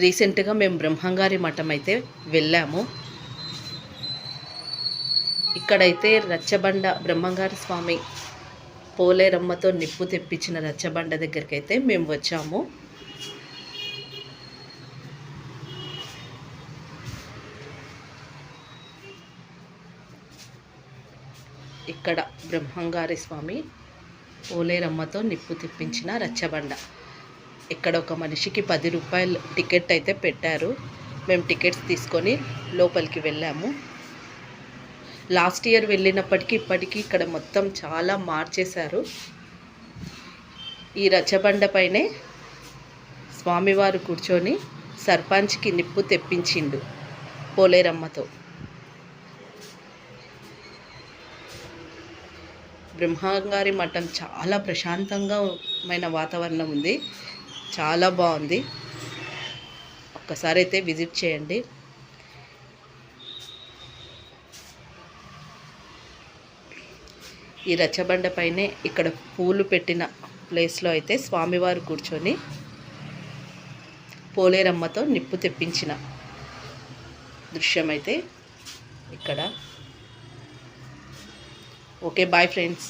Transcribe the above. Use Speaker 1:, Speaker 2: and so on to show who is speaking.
Speaker 1: రీసెంట్గా మేము బ్రహ్మంగారి మఠం అయితే వెళ్ళాము. ఇక్కడైతే రచ్చబండ బ్రహ్మంగారి స్వామి పోలేరమ్మతో నిప్పు తెప్పించిన రచ్చబండ దగ్గరికి అయితే మేము వచ్చాము. ఇక్కడ బ్రహ్మంగారి స్వామి పోలేరమ్మతో నిప్పు తెప్పించిన రచ్చబండ. ఇక్కడ ఒక మనిషికి పది రూపాయలు టికెట్ అయితే పెట్టారు. మేము టికెట్స్ తీసుకొని లోపలికి వెళ్ళాము. లాస్ట్ ఇయర్ వెళ్ళినప్పటికీ ఇప్పటికీ ఇక్కడ మొత్తం చాలా మార్చేశారు. ఈ రచ్చబండ పైనే స్వామివారు కూర్చొని సర్పంచ్కి నిప్పు తెప్పించిండు పోలేరమ్మతో. బ్రహ్మంగారి మఠం చాలా ప్రశాంతంగామైన వాతావరణం ఉంది. చాలా బాగుంది. ఒక్కసారి అయితే విజిట్ చేయండి. ఈ రచ్చబండ పైనే ఇక్కడ పూలు పెట్టిన ప్లేస్లో అయితే స్వామివారు కూర్చొని పోలేరమ్మతో నిప్పు తెప్పించిన దృశ్యం అయితే ఇక్కడ. Okay bye friends.